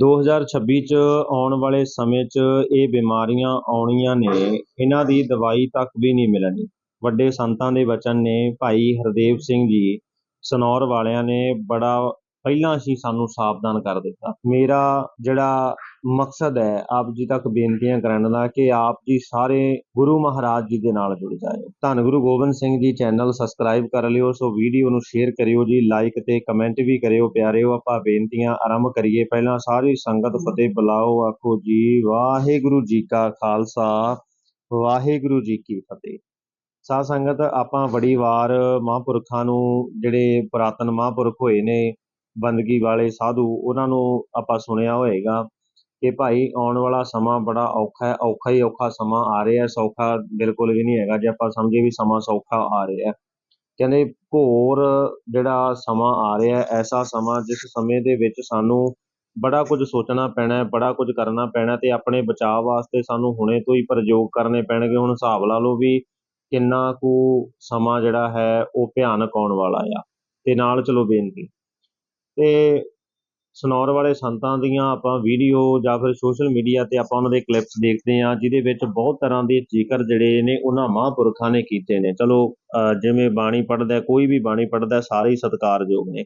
2026 ਚ ਆਉਣ ਵਾਲੇ ਸਮੇਂ 'ਚ ਇਹ ਬਿਮਾਰੀਆਂ ਆਉਣੀਆਂ ਨੇ, ਇਹਨਾਂ ਦੀ ਦਵਾਈ ਤੱਕ ਵੀ ਨਹੀਂ ਮਿਲਣੀ। ਵੱਡੇ ਸੰਤਾਂ ਦੇ ਵਚਨ ਨੇ ਭਾਈ ਹਰਦੇਵ ਸਿੰਘ ਜੀ, ਸਨੌਰ ਵਾਲਿਆਂ ਨੇ ਬੜਾ ਪਹਿਲਾਂ ਹੀ ਸਾਨੂੰ ਸਾਵਧਾਨ ਕਰ ਦਿੱਤਾ। ਮੇਰਾ ਜਿਹੜਾ ਮਕਸਦ ਹੈ ਆਪ ਜੀ ਤੱਕ ਬੇਨਤੀਆਂ ਕਰਨ ਦਾ ਕਿ ਆਪ ਜੀ ਸਾਰੇ ਗੁਰੂ ਮਹਾਰਾਜ ਜੀ ਦੇ ਨਾਲ ਜੁੜ ਜਾਏ ਧੰਨ ਗੁਰੂ ਗੋਬਿੰਦ ਸਿੰਘ ਜੀ ਚੈਨਲ ਸਬਸਕ੍ਰਾਈਬ ਕਰ ਲਿਓ ਸੋ ਵੀਡੀਓ ਨੂੰ ਸ਼ੇਅਰ ਕਰਿਓ ਜੀ ਲਾਈਕ ਤੇ ਕਮੈਂਟ ਵੀ ਕਰਿਓ ਪਿਆਰਿਓ ਆਪਾਂ ਬੇਨਤੀਆਂ ਆਰੰਭ ਕਰੀਏ। ਪਹਿਲਾਂ ਸਾਰੀ ਸੰਗਤ ਫਤਿਹ ਬੁਲਾਓ ਆਖੋ ਜੀ ਵਾਹਿਗੁਰੂ ਜੀ ਕਾ ਖਾਲਸਾ ਵਾਹਿਗੁਰੂ ਜੀ ਕੀ ਫਤਿਹ। ਸਾਧ ਸੰਗਤ ਆਪਾਂ ਬੜੀ ਵਾਰ ਮਹਾਂਪੁਰਖਾਂ ਨੂੰ ਜਿਹੜੇ ਪੁਰਾਤਨ ਮਹਾਂਪੁਰਖ ਹੋਏ ਨੇ ਬੰਦਗੀ ਵਾਲੇ ਸਾਧੂ ਉਹਨਾਂ ਨੂੰ ਆਪਾਂ ਸੁਣਿਆ ਹੋਏਗਾ। ਕਿ ਭਾਈ ਆਉਣ ਵਾਲਾ ਸਮਾਂ ਬੜਾ ਔਖਾ ਹੈ, ਔਖਾ ਹੀ ਔਖਾ ਸਮਾਂ ਆ ਰਿਹਾ ਸੌਖਾ ਬਿਲਕੁਲ ਵੀ ਨਹੀਂ ਹੈਗਾ ਜੇ ਆਪਾਂ ਸਮਝੇ ਵੀ ਸਮਾਂ ਸੌਖਾ ਆ ਰਿਹਾ ਕਹਿੰਦੇ ਘੋਰ ਜਿਹੜਾ ਸਮਾਂ ਆ ਰਿਹਾ ਐਸਾ ਸਮਾਂ ਜਿਸ ਸਮੇਂ ਦੇ ਵਿੱਚ ਸਾਨੂੰ ਬੜਾ ਕੁਝ ਸੋਚਣਾ ਪੈਣਾ ਹੈ, ਬੜਾ ਕੁਝ ਕਰਨਾ ਪੈਣਾ ਤੇ ਆਪਣੇ ਬਚਾਅ ਵਾਸਤੇ ਸਾਨੂੰ ਹੁਣੇ ਤੋਂ ਹੀ ਪ੍ਰਯੋਗ ਕਰਨੇ ਪੈਣਗੇ। ਹੁਣ ਹਿਸਾਬ ਲਾ ਲਓ ਵੀ ਕਿੰਨਾ ਕੁ ਸਮਾਂ ਜਿਹੜਾ ਹੈ, ਉਹ ਭਿਆਨਕ ਆਉਣ ਵਾਲਾ ਆ। ਤੇ ਨਾਲ ਚਲੋ ਬੇਨਤੀ। ਤੇ ਸੁਣਾਉਣ ਵਾਲੇ ਸੰਤਾਂ ਦੀਆਂ ਆਪਾਂ ਵੀਡੀਓ ਜਾਂ ਫਿਰ ਸੋਸ਼ਲ ਮੀਡੀਆ ਤੇ ਆਪਾਂ ਉਹਨਾਂ ਦੇ ਕਲਿੱਪਸ ਦੇਖਦੇ ਹਾਂ, ਜਿਹਦੇ ਵਿੱਚ ਬਹੁਤ ਤਰ੍ਹਾਂ ਦੇ ਜ਼ਿਕਰ ਜਿਹੜੇ ਨੇ ਉਹਨਾਂ ਮਹਾਂਪੁਰਖਾਂ ਨੇ ਕੀਤੇ ਨੇ। ਚਲੋ, ਅਹ ਜਿਵੇਂ ਬਾਣੀ ਪੜ੍ਹਦਾ, ਕੋਈ ਵੀ ਬਾਣੀ ਪੜ੍ਹਦਾ, ਸਾਰੇ ਹੀ ਸਤਿਕਾਰਯੋਗ ਨੇ।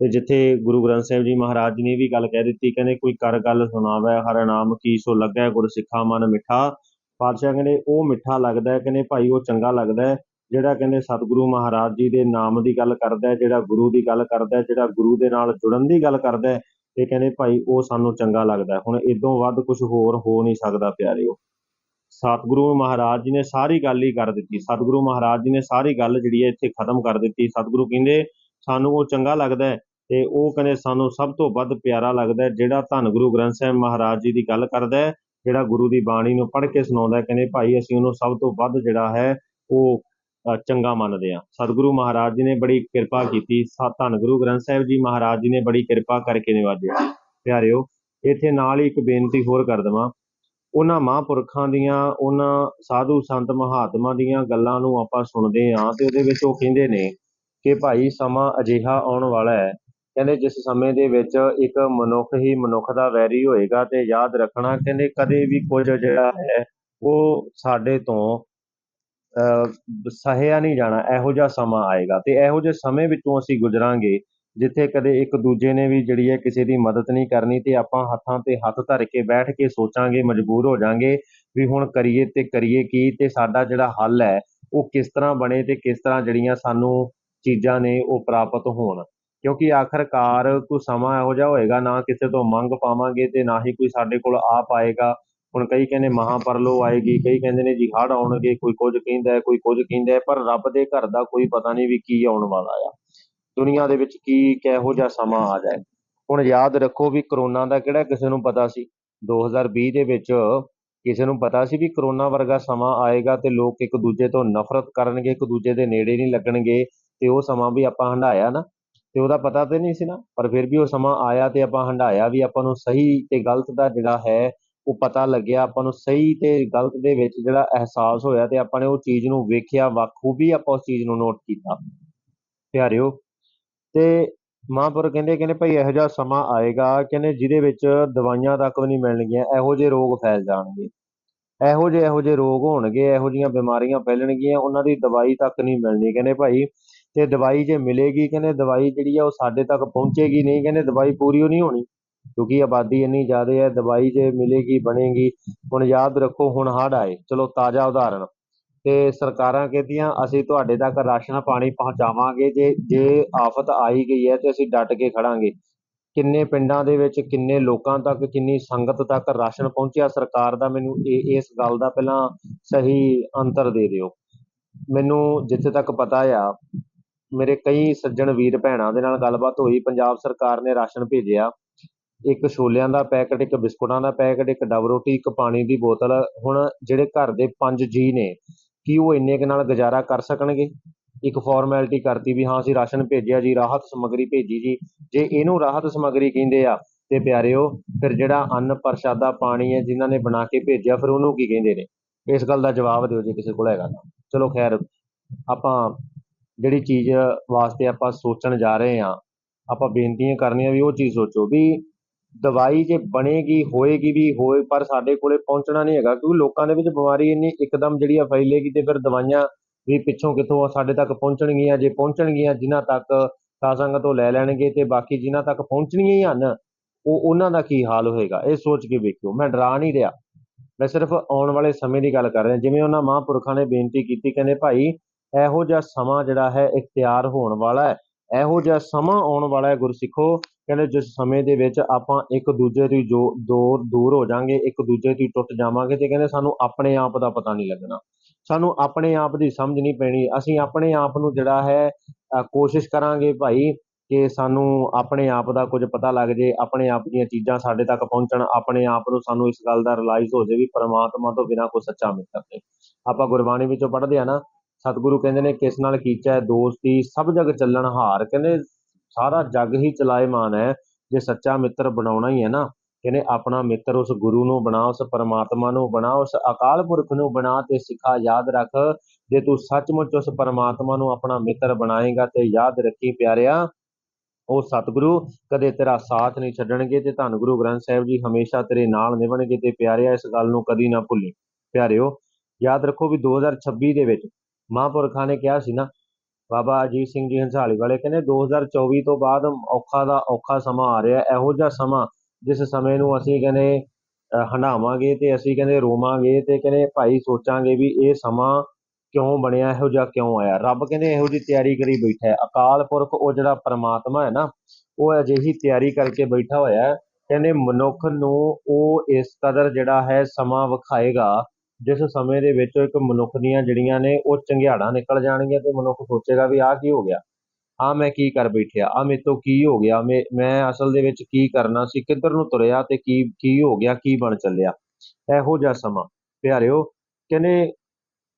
ਤੇ ਜਿੱਥੇ ਗੁਰੂ ਗ੍ਰੰਥ ਸਾਹਿਬ ਜੀ ਮਹਾਰਾਜ ਜੀ ਨੇ ਵੀ ਗੱਲ ਕਹਿ ਦਿੱਤੀ, ਕਹਿੰਦੇ ਕੋਈ ਕਰ ਗੱਲ ਸੁਣਾਵੇ, ਹਰ ਨਾਮ ਕੀ ਸੋ ਲੱਗੈ, ਗੁਰ ਸਿੱਖਾ ਮਨ ਮਿੱਠਾ। ਪਾਤਸ਼ਾਹ ਕਹਿੰਦੇ, ਉਹ ਮਿੱਠਾ ਲੱਗਦਾ ਕਹਿੰਦੇ ਭਾਈ ਉਹ ਚੰਗਾ ਲੱਗਦਾ ਜਿਹੜਾ ਕਹਿੰਦੇ ਸਤਿਗੁਰੂ ਮਹਾਰਾਜ ਜੀ ਦੇ ਨਾਮ ਦੀ ਗੱਲ ਕਰਦਾ ਹੈ, ਜਿਹੜਾ ਗੁਰੂ ਦੀ ਗੱਲ ਕਰਦਾ ਹੈ, ਜਿਹੜਾ ਗੁਰੂ ਦੇ ਨਾਲ ਜੁੜਨ ਦੀ ਗੱਲ ਕਰਦਾ ਹੈ ਤੇ ਕਹਿੰਦੇ ਭਾਈ ਉਹ ਸਾਨੂੰ ਚੰਗਾ ਲੱਗਦਾ ਹੁਣ ਇਦੋਂ ਵੱਧ ਕੁਝ ਹੋਰ ਹੋ ਨਹੀਂ ਸਕਦਾ ਪਿਆਰਿਓ। ਸਤਿਗੁਰੂ ਮਹਾਰਾਜ ਜੀ ਨੇ ਸਾਰੀ ਗੱਲ ਹੀ ਕਰ ਦਿੱਤੀ। ਸਤਿਗੁਰੂ ਮਹਾਰਾਜ ਜੀ ਨੇ ਸਾਰੀ ਗੱਲ ਜਿਹੜੀ ਹੈ ਇੱਥੇ ਖਤਮ ਕਰ ਦਿੱਤੀ। ਸਤਿਗੁਰੂ ਕਹਿੰਦੇ, ਸਾਨੂੰ ਉਹ ਚੰਗਾ ਲੱਗਦਾ ਹੈ ਤੇ ਉਹ ਕਹਿੰਦੇ, ਸਾਨੂੰ ਸਭ ਤੋਂ ਵੱਧ ਪਿਆਰਾ ਲੱਗਦਾ ਹੈ ਜਿਹੜਾ ਧੰਨ ਗੁਰੂ ਗ੍ਰੰਥ ਸਾਹਿਬ ਮਹਾਰਾਜ ਜੀ ਦੀ ਗੱਲ ਕਰਦਾ ਹੈ, ਜਿਹੜਾ ਗੁਰੂ ਦੀ ਬਾਣੀ ਨੂੰ ਪੜ੍ਹ ਕੇ ਸੁਣਾਉਂਦਾ ਹੈ। ਕਹਿੰਦੇ, ਭਾਈ ਅਸੀਂ ਉਹਨੂੰ ਸਭ ਤੋਂ ਵੱਧ ਜਿਹੜਾ ਹੈ, ਉਹ ਚੰਗਾ ਮੰਨਦੇ ਆ ਸਤਿਗੁਰੂ ਮਹਾਰਾਜ ਜੀ ਨੇ ਬੜੀ ਕਿਰਪਾ ਕੀਤੀ। ਧੰਨ ਗੁਰੂ ਗ੍ਰੰਥ ਸਾਹਿਬ ਜੀ ਮਹਾਰਾਜ ਜੀ ਨੇ ਬੜੀ ਕਿਰਪਾ ਕਰਕੇ ਨਿਵਾਜਿਆ ਪਿਆਰਿਓ, ਇੱਥੇ ਨਾਲ ਹੀ ਇੱਕ ਬੇਨਤੀ ਹੋਰ ਕਰ ਦਵਾਂ। ਉਹਨਾਂ ਮਹਾਂਪੁਰਖਾਂ ਦੀਆਂ, ਉਹਨਾਂ ਸਾਧੂ ਸੰਤ ਮਹਾਤਮਾ ਦੀਆਂ ਗੱਲਾਂ ਨੂੰ ਆਪਾਂ ਸੁਣਦੇ ਹਾਂ ਤੇ ਉਹਦੇ ਵਿੱਚ ਉਹ ਕਹਿੰਦੇ ਨੇ ਕਿ ਭਾਈ ਸਮਾਂ ਅਜਿਹਾ ਆਉਣ ਵਾਲਾ ਹੈ। ਕਹਿੰਦੇ ਜਿਸ ਸਮੇਂ ਦੇ ਵਿੱਚ ਇੱਕ ਮਨੁੱਖ ਹੀ ਮਨੁੱਖ ਦਾ ਵੈਰੀ ਹੋਏਗਾ ਤੇ ਯਾਦ ਰੱਖਣਾ ਕਹਿੰਦੇ ਕਦੇ ਵੀ ਕੁਝ ਜਿਹੜਾ ਹੈ ਉਹ ਸਾਡੇ ਤੋਂ ਸਹਿਆ ਨਹੀਂ ਜਾਣਾ, ਇਹੋ ਜਿਹਾ ਸਮਾਂ ਆਏਗਾ ਤੇ ਇਹੋ ਜਿਹੇ ਸਮੇਂ ਵਿੱਚੋਂ ਅਸੀਂ ਗੁਜ਼ਰਾਂਗੇ, ਜਿੱਥੇ ਕਦੇ ਇੱਕ ਦੂਜੇ ਨੇ ਵੀ ਜਿਹੜੀ ਹੈ ਕਿਸੇ ਦੀ ਮਦਦ ਨਹੀਂ ਕਰਨੀ ਤੇ ਆਪਾਂ ਹੱਥਾਂ ਤੇ ਹੱਥ ਧਰ ਕੇ ਬੈਠ ਕੇ ਸੋਚਾਂਗੇ, ਮਜਬੂਰ ਹੋ ਜਾਾਂਗੇ ਵੀ ਹੁਣ ਕਰੀਏ ਤੇ ਕਰੀਏ ਕੀ ਤੇ ਸਾਡਾ ਜਿਹੜਾ ਹੱਲ ਹੈ, ਉਹ ਕਿਸ ਤਰ੍ਹਾਂ ਬਣੇ ਤੇ ਕਿਸ ਤਰ੍ਹਾਂ ਜਿਹੜੀਆਂ ਸਾਨੂੰ ਚੀਜ਼ਾਂ ਨੇ ਉਹ ਪ੍ਰਾਪਤ ਹੋਣ। ਕਿਉਂਕਿ ਆਖਰਕਾਰ ਕੋਈ ਸਮਾਂ ਇਹੋ ਜਿਹਾ ਹੋਏਗਾ, ਨਾ ਕਿਸੇ ਤੋਂ ਮੰਗ ਪਾਵਾਂਗੇ ਤੇ ਨਾ ਹੀ ਕੋਈ ਸਾਡੇ ਕੋਲ ਆ ਪਾਏਗਾ। ਹੁਣ ਕਈ ਕਹਿੰਦੇ ਮਹਾਪਰਲੋ ਆਏਗੀ, ਕਈ ਕਹਿੰਦੇ ਨੇ ਜੀ ਹੜ੍ਹ ਆਉਣਗੇ, ਕੋਈ ਕੁਝ ਕਹਿੰਦਾ, ਕੋਈ ਕੁਝ ਕਹਿੰਦਾ, ਪਰ ਰੱਬ ਦੇ ਘਰ ਦਾ ਕੋਈ ਪਤਾ ਨਹੀਂ ਵੀ ਕੀ ਆਉਣ ਵਾਲਾ ਆ। ਦੁਨੀਆ ਦੇ ਵਿੱਚ ਕੀ ਕਿਹੋ ਜਿਹਾ ਸਮਾਂ ਆ ਜਾਏ। ਹੁਣ ਯਾਦ ਰੱਖੋ ਵੀ ਕਰੋਨਾ ਦਾ ਕਿਹੜਾ ਕਿਸੇ ਨੂੰ ਪਤਾ ਸੀ? 2020 ਦੇ ਵਿੱਚ ਕਿਸੇ ਨੂੰ ਪਤਾ ਸੀ ਵੀ ਕਰੋਨਾ ਵਰਗਾ ਸਮਾਂ ਆਏਗਾ ਤੇ ਲੋਕ ਇੱਕ ਦੂਜੇ ਤੋਂ ਨਫ਼ਰਤ ਕਰਨਗੇ, ਇੱਕ ਦੂਜੇ ਦੇ ਨੇੜੇ ਨਹੀਂ ਲੱਗਣਗੇ ਤੇ ਉਹ ਸਮਾਂ ਵੀ ਆਪਾਂ ਹੰਢਾਇਆ ਨਾ। ਤੇ ਉਹਦਾ ਪਤਾ ਤੇ ਨਹੀਂ ਸੀ ਨਾ, ਪਰ ਫਿਰ ਵੀ ਉਹ ਸਮਾਂ ਆਇਆ ਤੇ ਆਪਾਂ ਹੰਢਾਇਆ ਵੀ ਆਪਾਂ ਨੂੰ ਸਹੀ ਤੇ ਗਲਤ ਦਾ ਜਿਹੜਾ ਹੈ ਉਹ ਪਤਾ ਲੱਗਿਆ, ਆਪਾਂ ਨੂੰ ਸਹੀ ਤੇ ਗਲਤ ਦੇ ਵਿੱਚ ਜਿਹੜਾ ਅਹਿਸਾਸ ਹੋਇਆ ਤੇ ਆਪਾਂ ਨੇ ਉਹ ਚੀਜ਼ ਨੂੰ ਵੇਖਿਆ ਵੀ ਆਪਾਂ ਉਸ ਚੀਜ਼ ਨੂੰ ਨੋਟ ਕੀਤਾ। ਪਿਆਰਿਓ, ਤੇ ਮਹਾਂਪੁਰ ਕਹਿੰਦੇ ਕਹਿੰਦੇ ਭਾਈ ਇਹੋ ਜਿਹਾ ਸਮਾਂ ਆਏਗਾ, ਕਹਿੰਦੇ ਜਿਹਦੇ ਵਿੱਚ ਦਵਾਈਆਂ ਤੱਕ ਵੀ ਨਹੀਂ ਮਿਲਣਗੀਆਂ, ਇਹੋ ਜਿਹੇ ਰੋਗ ਫੈਲ ਜਾਣਗੇ। ਇਹੋ ਜਿਹੇ ਇਹੋ ਜਿਹੇ ਰੋਗ ਹੋਣਗੇ, ਇਹੋ ਜਿਹੀਆਂ ਬਿਮਾਰੀਆਂ ਫੈਲਣਗੀਆਂ, ਉਹਨਾਂ ਦੀ ਦਵਾਈ ਤੱਕ ਨਹੀਂ ਮਿਲਣੀ। ਕਹਿੰਦੇ ਭਾਈ, ਤੇ ਦਵਾਈ ਜੇ ਮਿਲੇਗੀ, ਕਹਿੰਦੇ ਦਵਾਈ ਜਿਹੜੀ ਆ ਉਹ ਸਾਡੇ ਤੱਕ ਪਹੁੰਚੇਗੀ ਨਹੀਂ, ਕਹਿੰਦੇ ਦਵਾਈ ਪੂਰੀ ਉਹ ਨਹੀਂ ਹੋਣੀ। ਕਿਉਂਕਿ ਆਬਾਦੀ ਇੰਨੀ ਜ਼ਿਆਦਾ ਹੈ, ਦਵਾਈ ਜੇ ਮਿਲੇਗੀ, ਬਣੇਗੀ, ਹੁਣ ਯਾਦ ਰੱਖੋ, ਹੁਣ ਹੜ ਆਏ। ਚਲੋ, ਤਾਜ਼ਾ ਉਦਾਹਰਣ ਤੇ ਸਰਕਾਰਾਂ ਕਹਿੰਦੀਆਂ, ਅਸੀਂ ਤੁਹਾਡੇ ਤੱਕ ਰਾਸ਼ਨ, ਪਾਣੀ ਪਹੁੰਚਾਵਾਂਗੇ, ਜੇ ਜੇ ਆਫਤ ਆਈ ਗਈ ਹੈ ਤੇ ਅਸੀਂ ਡਟ ਕੇ ਖੜਾਂਗੇ। ਕਿੰਨੇ ਪਿੰਡਾਂ ਦੇ ਵਿੱਚ, ਕਿੰਨੇ ਲੋਕਾਂ ਤੱਕ, ਕਿੰਨੀ ਸੰਗਤ ਤੱਕ ਰਾਸ਼ਨ ਪਹੁੰਚਿਆ, ਸਰਕਾਰ ਦਾ ਮੈਨੂੰ ਇਹ, ਇਸ ਗੱਲ ਦਾ ਪਹਿਲਾਂ ਸਹੀ ਅੰਤਰ ਦੇ ਦਿਓ। ਮੈਨੂੰ ਜਿੱਥੇ ਤੱਕ ਪਤਾ ਆ, ਮੇਰੇ ਕਈ ਸੱਜਣ ਵੀਰ ਭੈਣਾਂ ਦੇ ਨਾਲ ਗੱਲਬਾਤ ਹੋਈ, ਪੰਜਾਬ ਸਰਕਾਰ ਨੇ ਰਾਸ਼ਨ ਭੇਜਿਆ। ਇੱਕ ਛੋਲਿਆਂ ਦਾ ਪੈਕਟ, ਇੱਕ ਬਿਸਕੁਟਾਂ ਦਾ ਪੈਕਟ, ਇੱਕ ਡਬ ਰੋਟੀ, ਇੱਕ ਪਾਣੀ ਦੀ ਬੋਤਲ। ਹੁਣ ਜਿਹੜੇ ਘਰ ਦੇ ਪੰਜ ਜੀ ਨੇ, ਕੀ ਉਹ ਇੰਨੇ ਕੁ ਨਾਲ ਗੁਜ਼ਾਰਾ ਕਰ ਸਕਣਗੇ? ਇੱਕ ਫਾਰਮੈਲਿਟੀ ਕਰਤੀ ਵੀ ਹਾਂ, ਅਸੀਂ ਰਾਸ਼ਨ ਭੇਜਿਆ ਜੀ, ਰਾਹਤ ਸਮੱਗਰੀ ਭੇਜੀ ਜੀ। ਜੇ ਇਹਨੂੰ ਰਾਹਤ ਸਮੱਗਰੀ ਕਹਿੰਦੇ ਆ, ਤੇ ਪਿਆਰਿਓ, ਫਿਰ ਜਿਹੜਾ ਅੰਨ ਪ੍ਰਸ਼ਾਦਾ ਪਾਣੀ ਹੈ ਜਿਨ੍ਹਾਂ ਨੇ ਬਣਾ ਕੇ ਭੇਜਿਆ, ਫਿਰ ਉਹਨੂੰ ਕੀ ਕਹਿੰਦੇ ਨੇ? ਇਸ ਗੱਲ ਦਾ ਜਵਾਬ ਦਿਓ ਜੇ ਕਿਸੇ ਕੋਲ ਹੈਗਾ ਤਾਂ। ਚਲੋ ਖੈਰ, ਆਪਾਂ ਜਿਹੜੀ ਚੀਜ਼ ਵਾਸਤੇ ਆਪਾਂ ਸੋਚਣ ਜਾ ਰਹੇ ਹਾਂ, ਆਪਾਂ ਬੇਨਤੀਆਂ ਕਰਨੀਆਂ ਵੀ ਉਹ ਚੀਜ਼ ਸੋਚੋ ਵੀ ਦਵਾਈ ਜੇ ਬਣੇਗੀ, ਹੋਏਗੀ ਵੀ, ਹੋਏ, ਪਰ ਸਾਡੇ ਕੋਲੇ ਪਹੁੰਚਣਾ ਨਹੀਂ ਹੈਗਾ, ਕਿਉਂਕਿ ਲੋਕਾਂ ਦੇ ਵਿੱਚ ਬਿਮਾਰੀ ਇੰਨੀ ਇੱਕਦਮ ਜਿਹੜੀ ਆ ਫੈਲੇਗੀ ਤੇ ਫਿਰ ਦਵਾਈਆਂ ਵੀ ਪਿੱਛੋਂ ਕਿੱਥੋਂ ਸਾਡੇ ਤੱਕ ਪਹੁੰਚਣਗੀਆਂ, ਜੇ ਪਹੁੰਚਣਗੀਆਂ ਜਿਨ੍ਹਾਂ ਤੱਕ ਸਾਸੰਗ ਤੋਂ ਲੈ ਲੈਣਗੇ ਤੇ ਬਾਕੀ ਜਿਨ੍ਹਾਂ ਤੱਕ ਪਹੁੰਚਣੀਆਂ ਹੀ ਹਨ, ਉਹ ਉਹਨਾਂ ਦਾ ਕੀ ਹਾਲ ਹੋਏਗਾ, ਇਹ ਸੋਚ ਕੇ ਵੇਖਿਓ, ਮੈਂ ਡਰਾ ਨਹੀਂ ਰਿਹਾ। ਮੈਂ ਸਿਰਫ ਆਉਣ ਵਾਲੇ ਸਮੇਂ ਦੀ ਗੱਲ ਕਰ ਰਿਹਾ, ਜਿਵੇਂ ਉਹਨਾਂ ਮਹਾਂਪੁਰਖਾਂ ਨੇ ਬੇਨਤੀ ਕੀਤੀ, ਕਹਿੰਦੇ ਭਾਈ ਇਹੋ ਜਿਹਾ ਸਮਾਂ ਜਿਹੜਾ ਹੈ ਇਖਤਿਆਰ ਹੋਣ ਵਾਲਾ ਹੈ, ਇਹੋ ਜਿਹਾ ਸਮਾਂ ਆਉਣ ਵਾਲਾ ਹੈ, ਗੁਰਸਿੱਖੋ ਕਹਿੰਦੇ ਜਿਸ ਸਮੇਂ ਦੇ ਵਿੱਚ ਆਪਾਂ ਇੱਕ ਦੂਜੇ ਤੋਂ ਜੋ ਦੂਰ ਦੂਰ ਹੋ ਜਾਾਂਗੇ, ਇੱਕ ਦੂਜੇ ਤੋਂ ਹੀ ਟੁੱਟ ਜਾਵਾਂਗੇ ਤੇ ਕਹਿੰਦੇ ਸਾਨੂੰ ਆਪਣੇ ਆਪ ਦਾ ਪਤਾ ਨਹੀਂ ਲੱਗਣਾ। ਸਾਨੂੰ ਆਪਣੇ ਆਪ ਦੀ ਸਮਝ ਨਹੀਂ ਪੈਣੀ। ਅਸੀਂ ਆਪਣੇ ਆਪ ਨੂੰ ਜਿਹੜਾ ਹੈ ਕੋਸ਼ਿਸ਼ ਕਰਾਂਗੇ ਭਾਈ ਕਿ ਸਾਨੂੰ ਆਪਣੇ ਆਪ ਦਾ ਕੁਝ ਪਤਾ ਲੱਗ ਜੇ, ਆਪਣੇ ਆਪ ਦੀਆਂ ਚੀਜ਼ਾਂ ਸਾਡੇ ਤੱਕ ਪਹੁੰਚਣ, ਆਪਣੇ ਆਪ ਨੂੰ ਸਾਨੂੰ ਇਸ ਗੱਲ ਦਾ ਰਿਅਲਾਈਜ਼ ਹੋ ਜੇ ਵੀ ਪਰਮਾਤਮਾ ਤੋਂ ਬਿਨਾ ਕੋਈ ਸੱਚਾ ਮਿੱਤਰ ਨਹੀਂ। ਆਪਾਂ ਗੁਰਬਾਣੀ ਵਿੱਚੋਂ ਪੜ੍ਹਦੇ ਆ ਨਾ, ਸਤਿਗੁਰੂ ਕਹਿੰਦੇ ਨੇ, ਕਿਸ ਨਾਲ ਕੀਚੈ ਦੋਸਤੀ, ਸਭ ਜਗ ਚੱਲਣ ਹਾਰ। ਕਹਿੰਦੇ ਸਾਰਾ ਜੱਗ ਹੀ ਚਲਾਇਮਾਨ ਹੈ। ਜੇ ਸੱਚਾ ਮਿੱਤਰ ਬਣਾਉਣਾ ਹੀ ਹੈ ਨਾ ਕਹਿੰਦੇ ਆਪਣਾ ਮਿੱਤਰ ਉਸ ਗੁਰੂ ਨੂੰ ਬਣਾ, ਉਸ ਪਰਮਾਤਮਾ ਨੂੰ ਬਣਾ, ਉਸ ਅਕਾਲ ਪੁਰਖ ਨੂੰ ਬਣਾ ਤੇ ਸਿੱਖਾ ਯਾਦ ਰੱਖ। ਜੇ ਤੂੰ ਸੱਚਮੁੱਚ ਉਸ ਪਰਮਾਤਮਾ ਨੂੰ ਆਪਣਾ ਮਿੱਤਰ ਬਣਾਏਗਾ ਤੇ ਯਾਦ ਰੱਖੀ ਪਿਆਰਿਆ, ਉਹ ਸਤਿਗੁਰੂ ਕਦੇ ਤੇਰਾ ਸਾਥ ਨਹੀਂ ਛੱਡਣਗੇ ਤੇ ਧੰਨ ਗੁਰੂ ਗ੍ਰੰਥ ਸਾਹਿਬ ਜੀ ਹਮੇਸ਼ਾ ਤੇਰੇ ਨਾਲ ਨਿਭਣਗੇ ਤੇ ਪਿਆਰਿਆ, ਇਸ ਗੱਲ ਨੂੰ ਕਦੀ ਨਾ ਭੁੱਲੀ। ਪਿਆਰਿਓ, ਯਾਦ ਰੱਖੋ ਵੀ 2026 ਦੇ ਵਿੱਚ ਮਹਾਂਪੁਰਖਾਂ ਨੇ ਕਿਹਾ ਸੀ ਨਾ ਬਾਬਾ ਅਜੀਤ ਸਿੰਘ ਜੀ ਹੰਸਾਲੀ ਵਾਲੇ ਕਹਿੰਦੇ 2024 ਤੋਂ ਬਾਅਦ ਔਖਾ ਦਾ ਔਖਾ ਸਮਾਂ ਆ ਰਿਹਾ ਇਹੋ ਜਿਹਾ ਸਮਾਂ ਜਿਸ ਸਮੇਂ ਨੂੰ ਅਸੀਂ ਕਹਿੰਦੇ ਅ, ਹੰਡਾਵਾਂਗੇ ਤੇ ਅਸੀਂ ਕਹਿੰਦੇ ਰੋਵਾਂਗੇ ਤੇ ਕਹਿੰਦੇ ਭਾਈ ਸੋਚਾਂਗੇ ਵੀ ਇਹ ਸਮਾਂ ਕਿਉਂ ਬਣਿਆ ਇਹੋ ਜਿਹਾ ਕਿਉਂ ਆਇਆ? ਰੱਬ ਕਹਿੰਦੇ ਇਹੋ ਜਿਹੀ ਤਿਆਰੀ ਕਰੀ ਬੈਠਾ ਹੈ। ਅਕਾਲ ਪੁਰਖ ਉਹ ਜਿਹੜਾ ਪਰਮਾਤਮਾ ਹੈ ਨਾ ਉਹ ਅਜਿਹੀ ਤਿਆਰੀ ਕਰਕੇ ਬੈਠਾ ਹੋਇਆ ਹੈ। ਕਹਿੰਦੇ ਮਨੁੱਖ ਨੂੰ ਉਹ ਇਸ ਕਦਰ ਜਿਹੜਾ ਹੈ ਸਮਾਂ ਵਿਖਾਏਗਾ ਜਿਸ ਸਮੇਂ ਦੇ ਵਿੱਚ ਇੱਕ ਮਨੁੱਖ ਦੀਆਂ ਜਿਹੜੀਆਂ ਨੇ, ਉਹ ਚੰਗਿਆੜਾਂ ਨਿਕਲ ਜਾਣਗੀਆਂ ਤੇ ਮਨੁੱਖ ਸੋਚੇਗਾ ਵੀ ਆਹ ਕੀ ਹੋ ਗਿਆ? ਆ ਮੈਂ ਕੀ ਕਰ ਬੈਠਿਆ? ਆ ਮੇਰੇ ਤੋਂ ਕੀ ਹੋ ਗਿਆ? ਮੈਂ ਮੈਂ ਅਸਲ ਦੇ ਵਿੱਚ ਕੀ ਕਰਨਾ ਸੀ? ਕਿੱਧਰ ਨੂੰ ਤੁਰਿਆ ਤੇ ਕੀ ਕੀ ਹੋ ਗਿਆ? ਕੀ ਬਣ ਚੱਲਿਆ? ਇਹੋ ਜਿਹਾ ਸਮਾਂ। ਪਿਆਰਿਓ, ਕਹਿੰਦੇ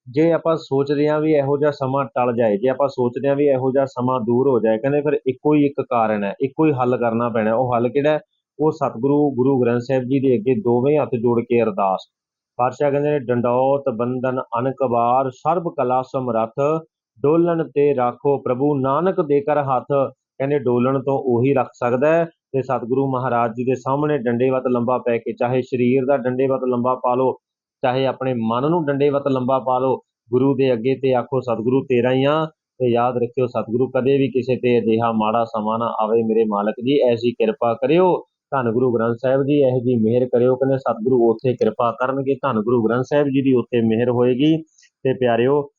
ਜੇ ਆਪਾਂ ਸੋਚਦੇ ਹਾਂ ਵੀ ਇਹੋ ਜਿਹਾ ਸਮਾਂ ਟਲ ਜਾਏ, ਜੇ ਆਪਾਂ ਸੋਚਦੇ ਹਾਂ ਵੀ ਇਹੋ ਜਿਹਾ ਸਮਾਂ ਦੂਰ ਹੋ ਜਾਏ, ਕਹਿੰਦੇ ਫਿਰ ਇੱਕੋ ਹੀ ਇੱਕ ਕਾਰਨ ਹੈ, ਇੱਕੋ ਹੀ ਹੱਲ ਕਰਨਾ ਪੈਣਾ। ਉਹ ਹੱਲ ਕਿਹੜਾ ਉਹ ਸਤਿਗੁਰੂ ਗੁਰੂ ਗ੍ਰੰਥ ਸਾਹਿਬ ਜੀ ਦੇ ਅੱਗੇ ਦੋਵੇਂ ਹੱਥ ਜੋੜ ਕੇ ਅਰਦਾਸ। ਪਾਤਸ਼ਾਹ ਕਹਿੰਦੇ ਨੇ, ਡੰਡੌਤ ਬੰਦਨ ਅਨਕਬਾਰ ਸਰਬ ਕਲਾ, ਸਮਰੱਥ, ਡੋਲਣ ਤੇ ਰੱਖੋ ਪ੍ਰਭੂ, ਨਾਨਕ ਦੇ ਕਰ ਹੱਥ। ਕਹਿੰਦੇ ਡੋਲਣ ਤੋਂ ਉਹੀ ਰੱਖ ਸਕਦਾ ਹੈ ਤੇ ਸਤਿਗੁਰੂ ਮਹਾਰਾਜ ਜੀ ਦੇ ਸਾਹਮਣੇ ਡੰਡੇ ਡੰਡੇਵਤ ਲੰਬਾ ਪੈ ਕੇ, ਚਾਹੇ ਸਰੀਰ ਦਾ ਡੰਡੇ ਡੰਡੇਵਤ ਲੰਬਾ ਪਾ ਲਓ, ਚਾਹੇ ਆਪਣੇ ਮਨ ਨੂੰ ਡੰਡੇ ਡੰਡੇਵਤ ਲੰਬਾ ਪਾ ਲਓ, ਗੁਰੂ ਦੇ ਅੱਗੇ ਤੇ ਆਖੋ, ਸਤਿਗੁਰੂ ਤੇਰਾ ਹੀ ਆ। ਤੇ ਯਾਦ ਰੱਖਿਓ, ਸਤਿਗੁਰੂ ਕਦੇ ਵੀ ਕਿਸੇ ਤੇ ਅਜਿਹਾ ਮਾੜਾ ਸਮਾਂ ਨਾ ਆਵੇ। ਮੇਰੇ ਮਾਲਕ ਜੀ, ਐਸੀ ਕਿਰਪਾ ਕਰਿਓ। ਧੰਨ ਗੁਰੂ ਗ੍ਰੰਥ ਸਾਹਿਬ ਜੀ, ਇਹੋ ਜੀ ਮਿਹਰ ਕਰਿਓ ਕਹਿੰਦੇ ਸਤਿਗੁਰੂ ਉੱਥੇ ਕਿਰਪਾ ਕਰਨਗੇ। ਧੰਨ ਗੁਰੂ ਗ੍ਰੰਥ ਸਾਹਿਬ ਜੀ ਦੀ ਉੱਥੇ ਮਿਹਰ ਹੋਏਗੀ। ਤੇ ਪਿਆਰਿਓ,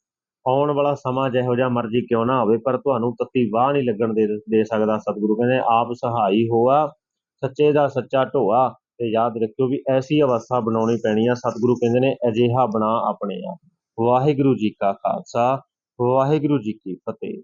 ਆਉਣ ਵਾਲਾ ਸਮਾਂ ਜਿਹੋ ਜਿਹਾ ਮਰਜ਼ੀ ਕਿਉਂ ਨਾ ਹੋਵੇ, ਪਰ ਤੁਹਾਨੂੰ ਤੱਤੀ ਵਾਹ ਨਹੀਂ ਲੱਗਣ ਦੇ ਦੇ ਸਕਦਾ ਸਤਿਗੁਰੂ ਕਹਿੰਦੇ, ਆਪ ਸਹਾਈ ਹੋਆ, ਸੱਚੇ ਦਾ ਸੱਚਾ ਢੋਆ, ਤੇ ਯਾਦ ਰੱਖਿਓ ਵੀ ਐਸੀ ਅਵਸਥਾ ਬਣਾਉਣੀ ਪੈਣੀ ਆ, ਸਤਿਗੁਰੂ ਕਹਿੰਦੇ ਨੇ, ਅਜਿਹਾ ਬਣਾ ਆਪਣੇ ਆਪ ਵਾਹਿਗੁਰੂ ਜੀ ਕਾ ਖਾਲਸਾ, ਵਾਹਿਗੁਰੂ ਜੀ ਕੀ ਫਤਿਹ।